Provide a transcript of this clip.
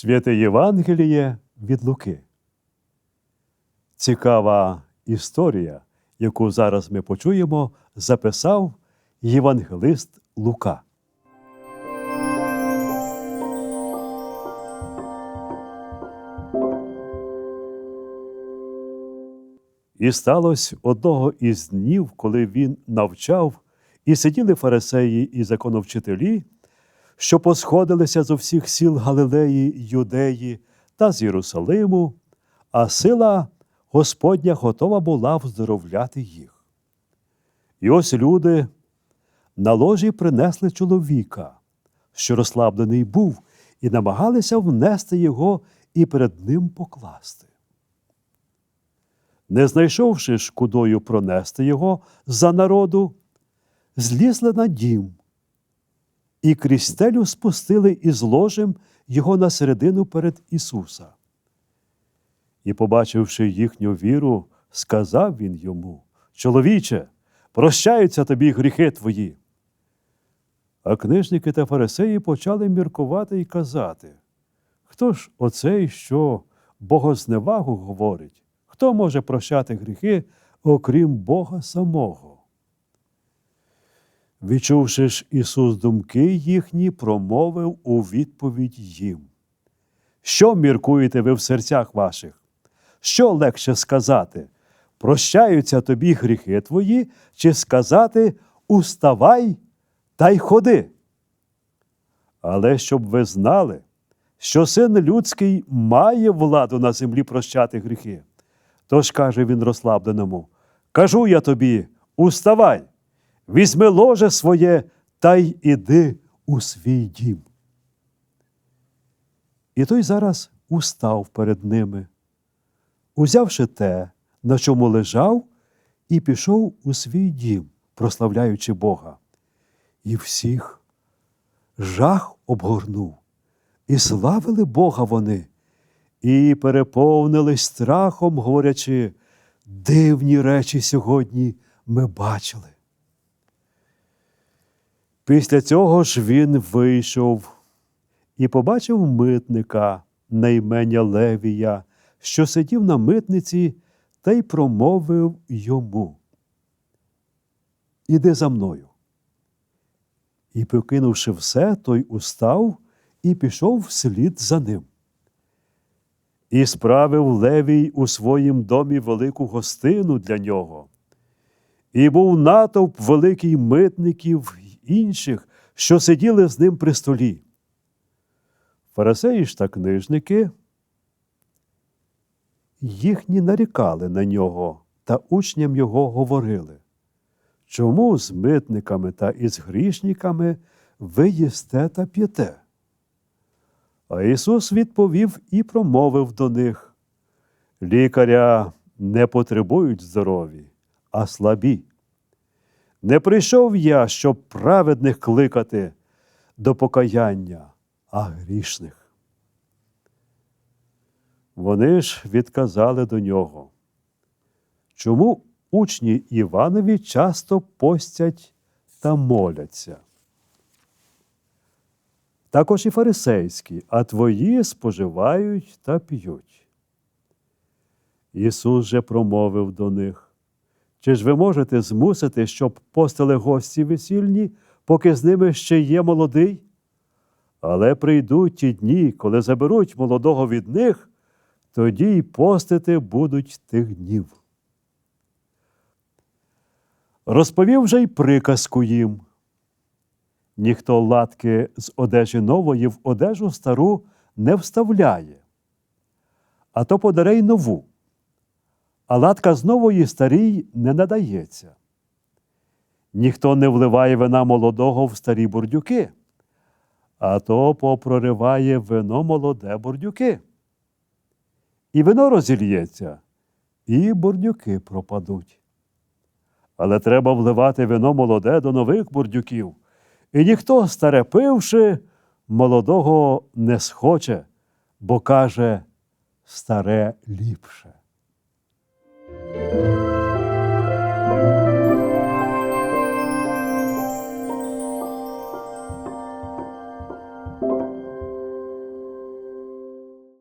Святе Євангеліє від Луки. Цікава історія, яку зараз ми почуємо, записав євангелист Лука. І сталося одного із днів, коли він навчав, і сиділи фарисеї і законовчителі, що посходилися з усіх сіл Галилеї, Юдеї та з Єрусалиму, а сила Господня готова була вздоровляти їх. І ось люди на ложі принесли чоловіка, що розслаблений був, і намагалися внести його і перед ним покласти. Не знайшовши ж кудою пронести його за народу, злізли на дім і крізь стелю спустили із ложем його на середину перед Ісуса. І, побачивши їхню віру, сказав він йому: Чоловіче, прощаються тобі гріхи твої. А книжники та фарисеї почали міркувати і казати: Хто ж оцей, що богозневагу говорить? Хто може прощати гріхи, окрім Бога самого? Відчувши ж Ісус думки їхні, промовив у відповідь їм. Що міркуєте ви в серцях ваших? Що легше сказати? Прощаються тобі гріхи твої, чи сказати Уставай та й ходи. Але щоб ви знали, що син людський має владу на землі прощати гріхи. Тож каже він розслабленому: Кажу я тобі, уставай, візьми ложе своє та й іди у свій дім. І той зараз устав перед ними, узявши те, на чому лежав, і пішов у свій дім, прославляючи Бога. І всіх жах обгорнув, і славили Бога вони, і переповнились страхом, говорячи, дивні речі сьогодні ми бачили. Після цього ж він вийшов і побачив митника на імення Левія, що сидів на митниці, та й промовив йому. Іди за мною. І, покинувши все, той устав і пішов вслід за ним. І справив Левій у своїм домі велику гостину для нього. І був натовп великий митників інших, що сиділи з ним при столі. Фарисеї ж та книжники їхні нарікали на нього та учням його говорили. Чому з митниками та із грішниками ви їсте та п'єте? А Ісус відповів і промовив до них: Лікаря не потребують здорові, а слабі. Не прийшов я, щоб праведних кликати до покаяння, а грішних. Вони ж відказали до нього. Чому учні Іванові часто постять та моляться? Також і фарисейські, а твої споживають та п'ють. Ісус же промовив до них. Чи ж ви можете змусити, щоб постили гості весільні, поки з ними ще є молодий? Але прийдуть ті дні, коли заберуть молодого від них, тоді й постити будуть тих днів. Розповів же й приказку їм. Ніхто латки з одежі нової в одежу стару не вставляє, а то подарей нову а латка з нової старій не надається. Ніхто не вливає вина молодого в старі бурдюки, а то попрориває вино молоде бурдюки. І вино розільється, і бурдюки пропадуть. Але треба вливати вино молоде до нових бурдюків, і ніхто, старе пивши, молодого не схоче, бо каже старе ліпше.